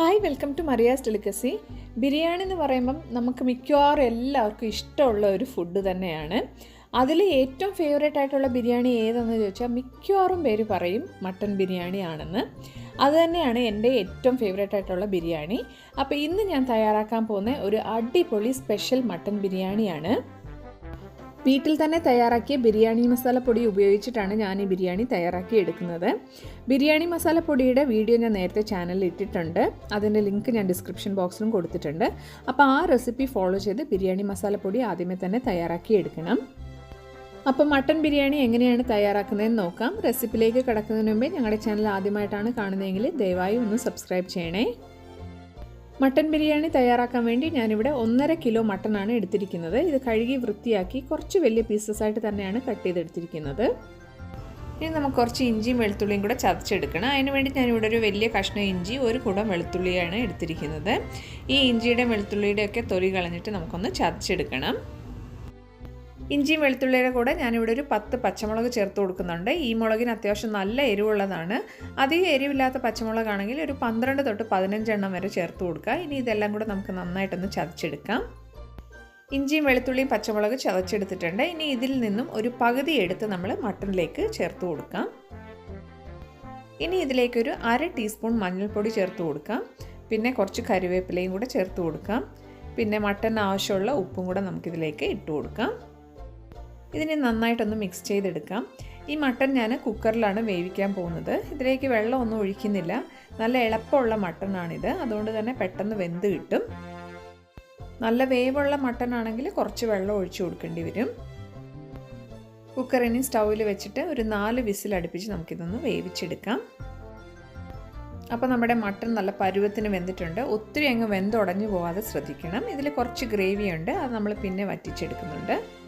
Hi welcome to Maria's delicacy biryani എന്ന് പറയുമ്പം നമുക്ക് മിക്കവാറും എല്ലാവർക്കും ഇഷ്ടമുള്ള ഒരു ഫുഡ് തന്നെയാണ്. അതിൽ ഏറ്റവും ഫേവറേറ്റ് ആയിട്ടുള്ള ബിരിയാണി ഏതെന്ന് ചോദിച്ചാൽ മിക്കവാറും പേര് പറയും മട്ടൺ ബിരിയാണി ആണെന്ന്. അത് തന്നെയാണ് എന്റെ ഏറ്റവും ഫേവറേറ്റ് ആയിട്ടുള്ള ബിരിയാണി അപ്പോൾ ഇന്ന് ഞാൻ തയ്യാറാക്കാൻ പോകുന്ന ഒരു അടിപൊളി സ്പെഷ്യൽ മട്ടൺ ബിരിയാണിയാണ് വീട്ടിൽ തന്നെ തയ്യാറാക്കിയ ബിരിയാണി മസാലപ്പൊടി ഉപയോഗിച്ചിട്ടാണ് ഞാൻ ഈ ബിരിയാണി തയ്യാറാക്കി എടുക്കുന്നത്. ബിരിയാണി മസാലപ്പൊടിയുടെ വീഡിയോ ഞാൻ നേരത്തെ ചാനലിൽ ഇട്ടിട്ടുണ്ട്. അതിന്റെ ലിങ്ക് ഞാൻ ഡിസ്ക്രിപ്ഷൻ ബോക്സിലും കൊടുത്തിട്ടുണ്ട്. അപ്പോൾ ആ റെസിപ്പി ഫോളോ ചെയ്ത് ബിരിയാണി മസാലപ്പൊടി ആദ്യമേ തന്നെ തയ്യാറാക്കി എടുക്കണം. അപ്പോൾ മട്ടൻ ബിരിയാണി എങ്ങനെയാണ് തയ്യാറാക്കുന്നതെന്ന് നോക്കാം. റെസിപ്പിയിലേക്ക് കിടക്കുന്നതിന് മുമ്പേ ഞങ്ങളുടെ ചാനൽ ആദ്യമായിട്ടാണ് കാണുന്നതെങ്കിൽ ദയവായി ഒന്ന് സബ്സ്ക്രൈബ് ചെയ്യണേ. മട്ടൻ ബിരിയാണി തയ്യാറാക്കാൻ വേണ്ടി ഞാനിവിടെ ഒന്നര കിലോ മട്ടനാണ് എടുത്തിരിക്കുന്നത്. ഇത് കഴുകി വൃത്തിയാക്കി കുറച്ച് വലിയ പീസസ് ആയിട്ട് തന്നെയാണ് കട്ട് ചെയ്തെടുത്തിരിക്കുന്നത്. ഇനി നമുക്ക് കുറച്ച് ഇഞ്ചിയും വെളുത്തുള്ളിയും കൂടെ ചതച്ചെടുക്കണം. അതിന് വേണ്ടി ഞാനിവിടെ ഒരു വലിയ കഷ്ണം ഇഞ്ചി ഒരു കുടം വെളുത്തുള്ളിയാണ് എടുത്തിരിക്കുന്നത്. ഈ ഇഞ്ചിയുടെയും വെളുത്തുള്ളിയുടെയും ഒക്കെ തൊലി കളഞ്ഞിട്ട് നമുക്കൊന്ന് ചതച്ചെടുക്കണം. ഇഞ്ചിയും വെളുത്തുള്ളിയുടെ കൂടെ ഞാനിവിടെ ഒരു പത്ത് പച്ചമുളക് ചേർത്ത് കൊടുക്കുന്നുണ്ട്. ഈ മുളകിന് അത്യാവശ്യം നല്ല എരിവുള്ളതാണ്. അധികം എരിവില്ലാത്ത പച്ചമുളകാണെങ്കിൽ ഒരു പന്ത്രണ്ട് തൊട്ട് പതിനഞ്ചെണ്ണം വരെ ചേർത്ത് കൊടുക്കുക. ഇനി ഇതെല്ലാം കൂടെ നമുക്ക് നന്നായിട്ടൊന്ന് ചതച്ചെടുക്കാം. ഇഞ്ചിയും വെളുത്തുള്ളിയും പച്ചമുളക് ചതച്ചെടുത്തിട്ടുണ്ട്. ഇനി ഇതിൽ നിന്നും ഒരു പകുതി എടുത്ത് നമ്മൾ മട്ടണിലേക്ക് ചേർത്ത് കൊടുക്കാം. ഇനി ഇതിലേക്കൊരു അര ടീസ്പൂൺ മഞ്ഞൾപ്പൊടി ചേർത്ത് കൊടുക്കാം. പിന്നെ കുറച്ച് കറിവേപ്പിലയും കൂടെ ചേർത്ത് കൊടുക്കാം. പിന്നെ മട്ടൻ ആവശ്യമുള്ള ഉപ്പും കൂടെ നമുക്കിതിലേക്ക് ഇട്ട് കൊടുക്കാം. ഇതിനെ നന്നായിട്ടൊന്ന് മിക്സ് ചെയ്തെടുക്കാം. ഈ മട്ടൺ ഞാൻ കുക്കറിലാണ് വേവിക്കാൻ പോകുന്നത്. ഇതിലേക്ക് വെള്ളമൊന്നും ഒഴിക്കുന്നില്ല. നല്ല എളുപ്പമുള്ള മട്ടണാണിത് അതുകൊണ്ട് തന്നെ പെട്ടെന്ന് വെന്ത് കിട്ടും. നല്ല വേവുള്ള മട്ടൺ ആണെങ്കിൽ കുറച്ച് വെള്ളം ഒഴിച്ചു കൊടുക്കേണ്ടി വരും. കുക്കറിനി സ്റ്റൗവിൽ വെച്ചിട്ട് ഒരു നാല് വിസിൽ അടുപ്പിച്ച് നമുക്കിതൊന്ന് വേവിച്ചെടുക്കാം. അപ്പോൾ നമ്മുടെ മട്ടൺ നല്ല പരുവത്തിന് വെന്തിട്ടുണ്ട്. ഒത്തിരി അങ്ങ് വെന്തുടഞ്ഞു പോവാതെ ശ്രദ്ധിക്കണം. ഇതിൽ കുറച്ച് ഗ്രേവിയുണ്ട്. അത് നമ്മൾ പിന്നെ വറ്റിച്ചെടുക്കുന്നുണ്ട്.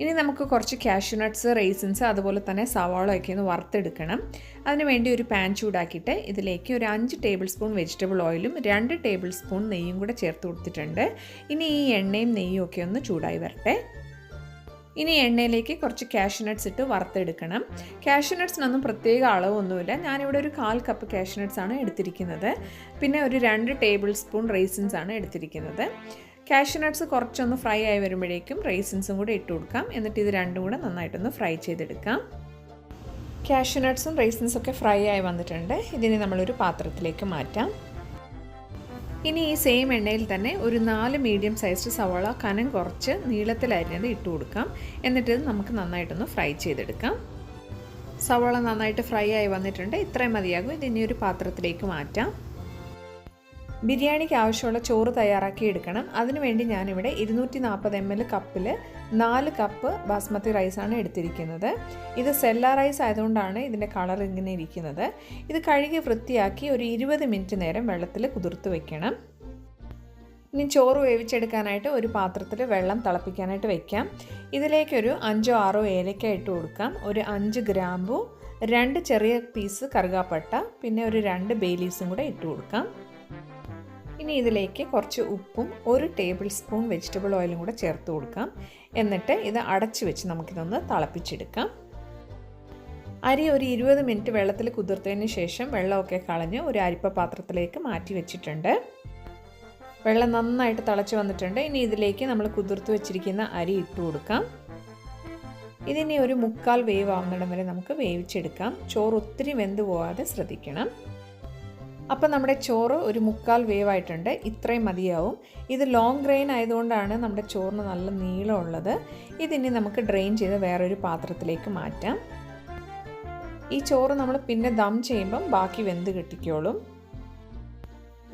ഇനി നമുക്ക് കുറച്ച് കാഷ്യൂ നട്ട്സ് റേസിൻസ് അതുപോലെ തന്നെ സവാള ഒക്കെ ഒന്ന് വറുത്തെടുക്കണം. അതിനുവേണ്ടി ഒരു പാൻ ചൂടാക്കിയിട്ട് ഇതിലേക്ക് ഒരു അഞ്ച് ടേബിൾ സ്പൂൺ വെജിറ്റബിൾ ഓയിലും രണ്ട് ടേബിൾ സ്പൂൺ നെയ്യും കൂടെ ചേർത്ത് കൊടുത്തിട്ടുണ്ട്. ഇനി ഈ എണ്ണയും നെയ്യും ഒക്കെ ഒന്ന് ചൂടായി വരട്ടെ. ഇനി എണ്ണയിലേക്ക് കുറച്ച് കാഷ്യൂ നട്ട്സ് ഇട്ട് വറുത്തെടുക്കണം. കാഷ്യൂ നട്ട്സിനൊന്നും പ്രത്യേക അളവൊന്നുമില്ല. ഞാനിവിടെ ഒരു കാൽ കപ്പ് കാഷ്യൂ നട്ട്സ് ആണ് എടുത്തിരിക്കുന്നത്. പിന്നെ ഒരു രണ്ട് ടേബിൾ സ്പൂൺ റേസിൻസ് ആണ് എടുത്തിരിക്കുന്നത്. കാഷ്യൂ നട്ട്സ് കുറച്ചൊന്ന് ഫ്രൈ ആയി വരുമ്പോഴേക്കും റൈസിൻസും കൂടെ ഇട്ട് കൊടുക്കാം. എന്നിട്ട് ഇത് രണ്ടും കൂടെ നന്നായിട്ടൊന്ന് ഫ്രൈ ചെയ്തെടുക്കാം. കാഷ്യൂ നട്ട്സും റൈസിൻസും ഒക്കെ ഫ്രൈ ആയി വന്നിട്ടുണ്ട്. ഇതിനെ നമ്മളൊരു പാത്രത്തിലേക്ക് മാറ്റാം. ഇനി ഈ സെയിം എണ്ണയിൽ തന്നെ ഒരു നാല് മീഡിയം സൈസ്ഡ് സവാള കനം കുറച്ച് നീളത്തിലരിഞ്ഞത് ഇട്ട് കൊടുക്കാം. എന്നിട്ട് ഇത് നമുക്ക് നന്നായിട്ടൊന്ന് ഫ്രൈ ചെയ്തെടുക്കാം. സവാള നന്നായിട്ട് ഫ്രൈ ആയി വന്നിട്ടുണ്ട്. ഇത്രയും മതിയാകും. ഇതിനി ഒരു പാത്രത്തിലേക്ക് മാറ്റാം. ബിരിയാണിക്ക് ആവശ്യമുള്ള ചോറ് തയ്യാറാക്കി എടുക്കണം. അതിനുവേണ്ടി ഞാനിവിടെ ഇരുന്നൂറ്റി നാൽപ്പത് എം എൽ കപ്പിൽ നാല് കപ്പ് ബാസ്മതി റൈസാണ് എടുത്തിരിക്കുന്നത്. ഇത് സെല്ല റൈസ് ആയതുകൊണ്ടാണ് ഇതിന്റെ കളർ ഇങ്ങനെ ഇരിക്കുന്നത്. ഇത് കഴുകി വൃത്തിയാക്കി ഒരു ഇരുപത് മിനിറ്റ് നേരം വെള്ളത്തിൽ കുതിർത്ത് വെക്കണം. ഇനി ചോറ് വേവിച്ചെടുക്കാനായിട്ട് ഒരു പാത്രത്തിൽ വെള്ളം തിളപ്പിക്കാനായിട്ട് വയ്ക്കാം ഇതിലേക്കൊരു അഞ്ചോ ആറോ ഏലക്ക ഇട്ട് കൊടുക്കാം. ഒരു അഞ്ച് ഗ്രാമ്പു രണ്ട് ചെറിയ പീസ് കറുകാപ്പട്ട പിന്നെ ഒരു രണ്ട് ബേ ലീവ്സും കൂടെ ഇട്ട് കൊടുക്കാം. ഇനി ഇതിലേക്ക് കുറച്ച് ഉപ്പും ഒരു ടേബിൾ സ്പൂൺ വെജിറ്റബിൾ ഓയിലും കൂടെ ചേർത്ത് കൊടുക്കാം. എന്നിട്ട് ഇത് അടച്ചു വെച്ച് നമുക്കിതൊന്ന് തിളപ്പിച്ചെടുക്കാം. അരി ഒരു ഇരുപത് മിനിറ്റ് വെള്ളത്തിൽ കുതിർത്തതിന് ശേഷം വെള്ളമൊക്കെ കളഞ്ഞ് ഒരു അരിപ്പ പാത്രത്തിലേക്ക് മാറ്റി വെച്ചിട്ടുണ്ട്. വെള്ളം നന്നായിട്ട് തിളച്ച് വന്നിട്ടുണ്ട്. ഇനി ഇതിലേക്ക് നമ്മൾ കുതിർത്ത് വെച്ചിരിക്കുന്ന അരി ഇട്ട് കൊടുക്കാം. ഇതിനെ ഒരു മുക്കാൽ വേവ് ആവുന്നിടം വരെ നമുക്ക് വേവിച്ചെടുക്കാം. ചോറ് ഒത്തിരി വെന്ത് പോകാതെ ശ്രദ്ധിക്കണം. അപ്പോൾ നമ്മുടെ ചോറ് ഒരു മുക്കാൽ വേവായിട്ടുണ്ട്. ഇത്രയും മതിയാവും. ഇത് ലോങ് ഗ്രെയിൻ ആയതുകൊണ്ടാണ് നമ്മുടെ ചോറിന് നല്ല നീളമുള്ളത്. ഇതിനി നമുക്ക് ഡ്രെയിൻ ചെയ്ത് വേറൊരു പാത്രത്തിലേക്ക് മാറ്റാം. ഈ ചോറ് നമ്മൾ പിന്നെ ദം ചെയ്യുമ്പം ബാക്കി വെന്ത് കിട്ടിക്കോളും.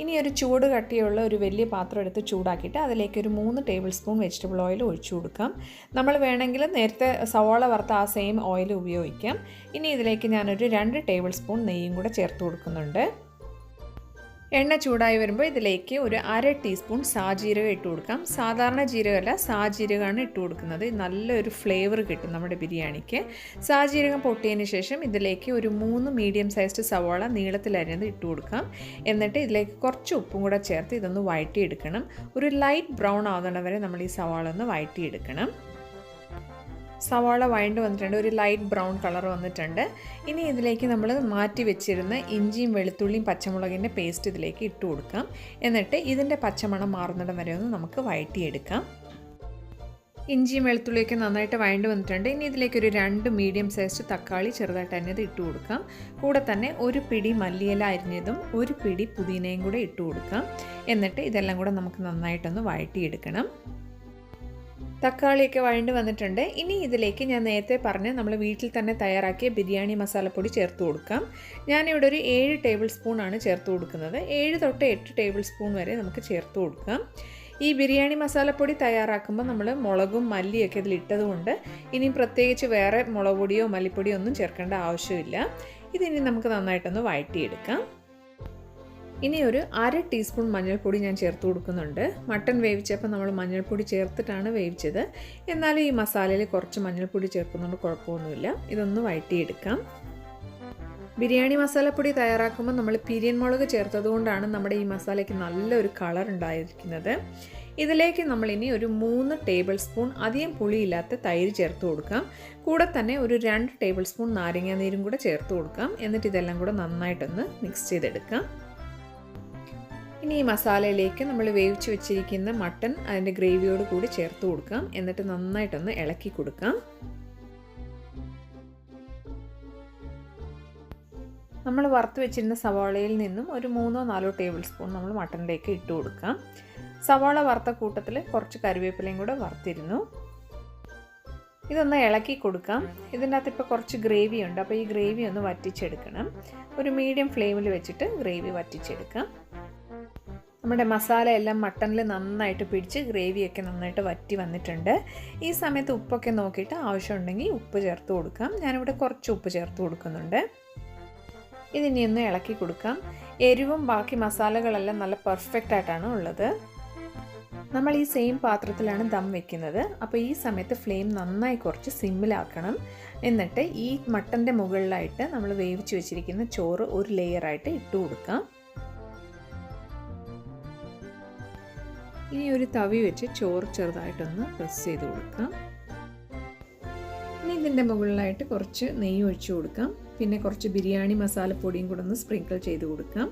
ഇനി ഒരു ചൂട് കട്ടിയുള്ള ഒരു വലിയ പാത്രം എടുത്ത് ചൂടാക്കിയിട്ട് അതിലേക്ക് ഒരു മൂന്ന് ടേബിൾ സ്പൂൺ വെജിറ്റബിൾ ഓയിൽ ഒഴിച്ചു കൊടുക്കാം. നമ്മൾ വേണമെങ്കിൽ നേരത്തെ സവാള വറുത്ത ആ സെയിം ഓയിൽ ഉപയോഗിക്കാം. ഇനി ഇതിലേക്ക് ഞാനൊരു രണ്ട് ടേബിൾ സ്പൂൺ നെയ്യും കൂടെ ചേർത്ത് കൊടുക്കുന്നുണ്ട്. എണ്ണ ചൂടായി വരുമ്പോൾ ഇതിലേക്ക് ഒരു അര ടീസ്പൂൺ സാജീരകം ഇട്ട് കൊടുക്കാം. സാധാരണ ജീരകമല്ല സാജീരകമാണ് ഇട്ട് കൊടുക്കുന്നത്. നല്ലൊരു ഫ്ലേവർ കിട്ടും നമ്മുടെ ബിരിയാണിക്ക്. സാജീരകം പൊട്ടിയതിന് ശേഷം ഇതിലേക്ക് ഒരു മൂന്ന് മീഡിയം സൈസ്ഡ് സവാള നീളത്തിലരിഞ്ഞത് ഇട്ട് കൊടുക്കാം. എന്നിട്ട് ഇതിലേക്ക് കുറച്ച് ഉപ്പും കൂടെ ചേർത്ത് ഇതൊന്ന് വഴറ്റിയെടുക്കണം. ഒരു ലൈറ്റ് ബ്രൗൺ ആകുന്നവരെ നമ്മൾ ഈ സവാള ഒന്ന് വഴറ്റിയെടുക്കണം. സവാള വഴണ്ട് വന്നിട്ടുണ്ട് ഒരു ലൈറ്റ് ബ്രൗൺ കളർ വന്നിട്ടുണ്ട്. ഇനി ഇതിലേക്ക് നമ്മൾ മാറ്റി വെച്ചിരുന്ന ഇഞ്ചിയും വെളുത്തുള്ളിയും പച്ചമുളകിന്റെ പേസ്റ്റ് ഇതിലേക്ക് ഇട്ട് കൊടുക്കാം. എന്നിട്ട് ഇതിന്റെ പച്ചമണം മാറുന്നിടം വരെ ഒന്ന് നമുക്ക് വഴറ്റിയെടുക്കാം. ഇഞ്ചിയും വെളുത്തുള്ളിയൊക്കെ നന്നായിട്ട് വഴണ്ട് വന്നിട്ടുണ്ട്. ഇനി ഇതിലേക്ക് ഒരു രണ്ട് മീഡിയം സൈസ് തക്കാളി ചെറുതായിട്ട് അരിഞ്ഞത് ഇട്ട് കൊടുക്കാം. കൂടെ തന്നെ ഒരു പിടി മല്ലിയില അരിഞ്ഞതും ഒരു പിടി പുതിനയും കൂടെ ഇട്ട് കൊടുക്കാം. എന്നിട്ട് ഇതെല്ലാം കൂടെ നമുക്ക് നന്നായിട്ടൊന്ന് വഴറ്റിയെടുക്കണം. തക്കാളിയൊക്കെ വഴണ്ട് വന്നിട്ടുണ്ട്. ഇനി ഇതിലേക്ക് ഞാൻ നേരത്തെ പറഞ്ഞ് നമ്മൾ വീട്ടിൽ തന്നെ തയ്യാറാക്കിയ ബിരിയാണി മസാലപ്പൊടി ചേർത്ത് കൊടുക്കാം. ഞാനിവിടെ ഒരു ഏഴ് ടേബിൾ സ്പൂൺ ആണ് ചേർത്ത് കൊടുക്കുന്നത്. ഏഴ് തൊട്ട് എട്ട് ടേബിൾ സ്പൂൺ വരെ നമുക്ക് ചേർത്ത് കൊടുക്കാം. ഈ ബിരിയാണി മസാലപ്പൊടി തയ്യാറാക്കുമ്പോൾ നമ്മൾ മുളകും മല്ലിയൊക്കെ ഇതിലിട്ടതുകൊണ്ട് ഇനി പ്രത്യേകിച്ച് വേറെ മുളക് പൊടിയോ മല്ലിപ്പൊടിയോ ഒന്നും ചേർക്കേണ്ട ആവശ്യമില്ല. ഇതിനി നമുക്ക് നന്നായിട്ടൊന്ന് വഴറ്റിയെടുക്കാം. ഇനി ഒരു അര ടീസ്പൂൺ മഞ്ഞൾപ്പൊടി ഞാൻ ചേർത്ത് കൊടുക്കുന്നുണ്ട്. മട്ടൺ വേവിച്ചപ്പോൾ നമ്മൾ മഞ്ഞൾപ്പൊടി ചേർത്തിട്ടാണ് വേവിച്ചത്. എന്നാലും ഈ മസാലയിൽ കുറച്ച് മഞ്ഞൾപ്പൊടി ചേർക്കുന്നതുകൊണ്ട് കുഴപ്പമൊന്നുമില്ല. ഇതൊന്ന് വഴറ്റിയെടുക്കാം. ബിരിയാണി മസാലപ്പൊടി തയ്യാറാക്കുമ്പോൾ നമ്മൾ പിരിയൻ മുളക് ചേർത്തതുകൊണ്ടാണ് നമ്മുടെ ഈ മസാലയ്ക്ക് നല്ലൊരു കളർ ഉണ്ടായിരിക്കുന്നത്. ഇതിലേക്ക് നമ്മളിനി ഒരു മൂന്ന് ടേബിൾ സ്പൂൺ അധികം പുളിയില്ലാത്ത തൈര് ചേർത്ത് കൊടുക്കാം. കൂടെ തന്നെ ഒരു രണ്ട് ടേബിൾ സ്പൂൺ നാരങ്ങാ നീരും കൂടെ ചേർത്ത് കൊടുക്കാം. എന്നിട്ട് ഇതെല്ലാം കൂടെ നന്നായിട്ടൊന്ന് മിക്സ് ചെയ്തെടുക്കാം. ഇനി ഈ മസാലയിലേക്ക് നമ്മൾ വേവിച്ച് വെച്ചിരിക്കുന്ന മട്ടൺ അതിന്റെ ഗ്രേവിയോട് കൂടി ചേർത്ത് കൊടുക്കാം. എന്നിട്ട് നന്നായിട്ടൊന്ന് ഇളക്കി കൊടുക്കാം. നമ്മൾ വറുത്ത് വെച്ചിരുന്ന സവാളയിൽ നിന്നും ഒരു മൂന്നോ നാലോ ടേബിൾ സ്പൂൺ നമ്മൾ മട്ടണിലേക്ക് ഇട്ട് കൊടുക്കാം. സവാള വറുത്ത കൂട്ടത്തിൽ കുറച്ച് കറിവേപ്പിലയും കൂടെ വറുത്തിരുന്നു. ഇതൊന്ന് ഇളക്കി കൊടുക്കാം. ഇതിന്റെ അകത്ത് ഇപ്പോൾ കുറച്ച് ഗ്രേവി ഉണ്ട് അപ്പോൾ ഈ ഗ്രേവി ഒന്ന് വറ്റിച്ചെടുക്കണം. ഒരു മീഡിയം ഫ്ലെയിമിൽ വെച്ചിട്ട് ഗ്രേവി വറ്റിച്ചെടുക്കാം. നമ്മുടെ മസാല എല്ലാം മട്ടണിൽ നന്നായിട്ട് പിടിച്ച് ഗ്രേവിയൊക്കെ നന്നായിട്ട് വറ്റി വന്നിട്ടുണ്ട്. ഈ സമയത്ത് ഉപ്പൊക്കെ നോക്കിയിട്ട് ആവശ്യമുണ്ടെങ്കിൽ ഉപ്പ് ചേർത്ത് കൊടുക്കാം. ഞാനിവിടെ കുറച്ച് ഉപ്പ് ചേർത്ത് കൊടുക്കുന്നുണ്ട്. ഇതിനി ഒന്ന് ഇളക്കി കൊടുക്കാം. എരിവും ബാക്കി മസാലകളെല്ലാം നല്ല പെർഫെക്റ്റ് ആയിട്ടാണ് ഉള്ളത്. നമ്മൾ ഈ സെയിം പാത്രത്തിലാണ് ദം വെക്കുന്നത്. അപ്പോൾ ഈ സമയത്ത് ഫ്ലെയിം നന്നായി കുറച്ച് സിമ്മിലാക്കണം എന്നിട്ട് ഈ മട്ടന്റെ മുകളിലായിട്ട് നമ്മൾ വേവിച്ച് വെച്ചിരിക്കുന്ന ചോറ് ഒരു ലെയറായിട്ട് ഇട്ട് കൊടുക്കാം. ഇനി ഒരു തവി വെച്ച് ചോറ് ചെറുതായിട്ടൊന്ന് പ്രസ് ചെയ്ത് കൊടുക്കാം. ഇനി ഇതിന്റെ മുകളിലായിട്ട് കുറച്ച് നെയ്യ് ഒഴിച്ചു കൊടുക്കാം. പിന്നെ കുറച്ച് ബിരിയാണി മസാലപ്പൊടിയും കൂടെ ഒന്ന് സ്പ്രിങ്കിൾ ചെയ്ത് കൊടുക്കാം.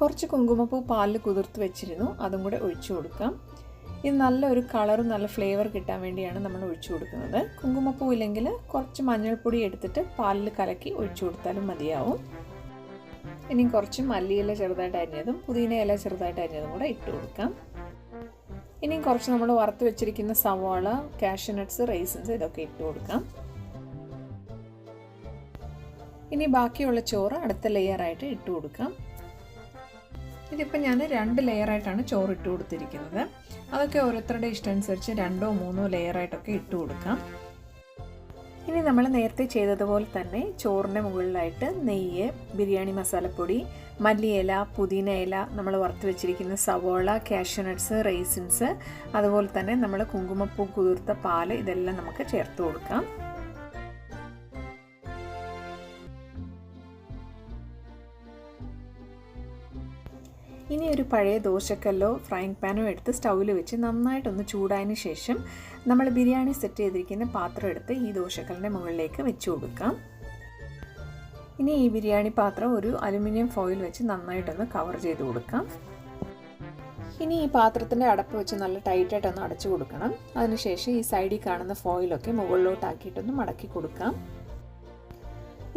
കുറച്ച് കുങ്കുമപ്പൂ പാലിൽ കുതിർത്ത് വെച്ചിരുന്നു. അതും കൂടെ ഒഴിച്ചു കൊടുക്കാം. ഇത് നല്ലൊരു കളറും നല്ല ഫ്ലേവർ കിട്ടാൻ വേണ്ടിയാണ് നമ്മൾ ഒഴിച്ചു കൊടുക്കുന്നത്. കുങ്കുമപ്പൂ ഇല്ലെങ്കിൽ കുറച്ച് മഞ്ഞൾപ്പൊടി എടുത്തിട്ട് പാലിൽ കലക്കി ഒഴിച്ചു കൊടുത്താലും മതിയാവും. ഇനി കുറച്ച് മല്ലിയില ചെറുതായിട്ട് അരിഞ്ഞതും പുതിന ഇല ചെറുതായിട്ട് അരിഞ്ഞതും കൂടെ ഇട്ട് കൊടുക്കാം. ഇനിയും കുറച്ച് നമ്മൾ വറുത്ത് വെച്ചിരിക്കുന്ന സവാള കാഷ്യനട്ട്സ് റൈസൻസ് ഇതൊക്കെ ഇട്ട് കൊടുക്കാം. ഇനി ബാക്കിയുള്ള ചോറ് അടുത്ത ലെയറായിട്ട് ഇട്ട് കൊടുക്കാം. ഇതിപ്പോൾ ഞാൻ രണ്ട് ലെയറായിട്ടാണ് ചോറ് ഇട്ട് കൊടുത്തിരിക്കുന്നത്. അതൊക്കെ ഓരോരുത്തരുടെ ഇഷ്ടമനുസരിച്ച് രണ്ടോ മൂന്നോ ലെയറായിട്ടൊക്കെ ഇട്ട് കൊടുക്കാം. ഇനി നമ്മൾ നേരത്തെ ചെയ്തതുപോലെ തന്നെ ചോറിന്റെ മുകളിലായിട്ട് നെയ്യ് ബിരിയാണി മസാലപ്പൊടി മല്ലിയില പുതിന ഇല നമ്മൾ വറുത്ത് വെച്ചിരിക്കുന്ന സവോള കാഷ്യൂനട്ട്സ് റൈസിൻസ് അതുപോലെ തന്നെ നമ്മൾ കുങ്കുമപ്പൂ കുതിർത്ത പാൽ ഇതെല്ലാം നമുക്ക് ചേർത്ത് കൊടുക്കാം. ഇനി ഒരു പഴയ ദോശക്കല്ലോ ഫ്രൈങ് പാനോ എടുത്ത് സ്റ്റൗവിൽ വെച്ച് നന്നായിട്ടൊന്ന് ചൂടായതിനു ശേഷം നമ്മൾ ബിരിയാണി സെറ്റ് ചെയ്തിരിക്കുന്ന പാത്രം എടുത്ത് ഈ ദോശക്കല്ലിന്റെ മുകളിലേക്ക് വെച്ച് കൊടുക്കാം. ഇനി ഈ ബിരിയാണി പാത്രം ഒരു അലുമിനിയം ഫോയിൽ വെച്ച് നന്നായിട്ടൊന്ന് കവർ ചെയ്ത് കൊടുക്കാം. ഇനി ഈ പാത്രത്തിന്റെ അടപ്പ് വെച്ച് നല്ല ടൈറ്റായിട്ടൊന്ന് അടച്ചു കൊടുക്കണം. അതിനുശേഷം ഈ സൈഡിൽ കാണുന്ന ഫോയിലൊക്കെ മുകളിലോട്ടാക്കിയിട്ടൊന്ന് മടക്കി കൊടുക്കാം.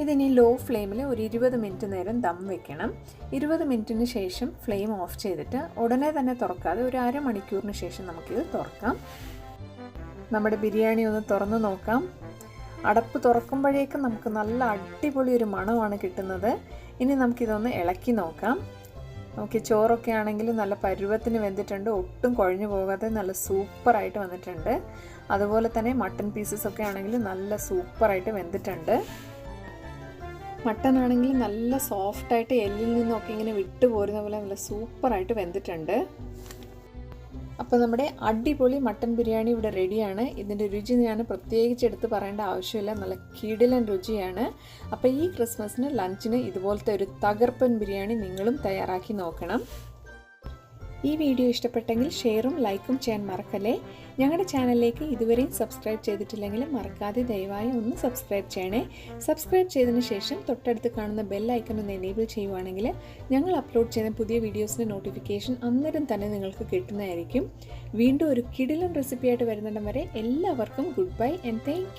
ഇതിനി ലോ ഫ്ലെയിമിൽ ഒരു ഇരുപത് മിനിറ്റ് നേരം ദം വെക്കണം. ഇരുപത് മിനിറ്റിന് ശേഷം ഫ്ലെയിം ഓഫ് ചെയ്തിട്ട് ഉടനെ തന്നെ തുറക്കാതെ ഒരു അരമണിക്കൂറിന് ശേഷം നമുക്കിത് തുറക്കാം. നമ്മുടെ ബിരിയാണി ഒന്ന് തുറന്നു നോക്കാം. അടപ്പ് തുറക്കുമ്പോഴേക്കും നമുക്ക് നല്ല അടിപൊളി ഒരു മണമാണ് കിട്ടുന്നത്. ഇനി നമുക്കിതൊന്ന് ഇളക്കി നോക്കാം. നോക്കി ചോറൊക്കെ ആണെങ്കിൽ നല്ല പരുവത്തിന് വെന്തിട്ടുണ്ട്. ഒട്ടും കുഴഞ്ഞു പോകാതെ നല്ല സൂപ്പറായിട്ട് വന്നിട്ടുണ്ട്. അതുപോലെ തന്നെ മട്ടൺ പീസസ് ഒക്കെ ആണെങ്കിൽ നല്ല സൂപ്പറായിട്ട് വെന്തിട്ടുണ്ട്. മട്ടൺ ആണെങ്കിൽ നല്ല സോഫ്റ്റായിട്ട് എല്ലിൽ നിന്നൊക്കെ ഇങ്ങനെ വിട്ടു പോരുന്ന പോലെ നല്ല സൂപ്പറായിട്ട് വെന്തിട്ടുണ്ട്. അപ്പോൾ നമ്മുടെ അടിപൊളി മട്ടൻ ബിരിയാണി ഇവിടെ റെഡിയാണ് ഇതിന്റെ രുചി ഞാൻ പ്രത്യേകിച്ച് എടുത്ത് പറയേണ്ട ആവശ്യമില്ല. നല്ല കിടിലൻ രുചിയാണ്. അപ്പോൾ ഈ ക്രിസ്മസിന് ലഞ്ചിന് ഇതുപോലത്തെ ഒരു തകർപ്പൻ ബിരിയാണി നിങ്ങളും തയ്യാറാക്കി നോക്കണം. ഈ വീഡിയോ ഇഷ്ടപ്പെട്ടെങ്കിൽ ഷെയറും ലൈക്കും ചെയ്യാൻ മറക്കല്ലേ? ഞങ്ങളുടെ ചാനലിലേക്ക് ഇതുവരെയും സബ്സ്ക്രൈബ് ചെയ്തിട്ടില്ലെങ്കിൽ മറക്കാതെ ദയവായി ഒന്ന് സബ്സ്ക്രൈബ് ചെയ്യണേ. സബ്സ്ക്രൈബ് ചെയ്തതിന് ശേഷം തൊട്ടടുത്ത് കാണുന്ന ബെൽ ഒന്ന് എനേബിൾ ചെയ്യുവാണെങ്കിൽ ഞങ്ങൾ അപ്ലോഡ് ചെയ്യുന്ന പുതിയ വീഡിയോസിന്റെ നോട്ടിഫിക്കേഷൻ അന്നേരം തന്നെ നിങ്ങൾക്ക് കിട്ടുന്നതായിരിക്കും. വീണ്ടും ഒരു കിടിലൻ റെസിപ്പിയായിട്ട് വരുന്നിടം വരെ എല്ലാവർക്കും ഗുഡ് ബൈ ആൻഡ് താങ്ക്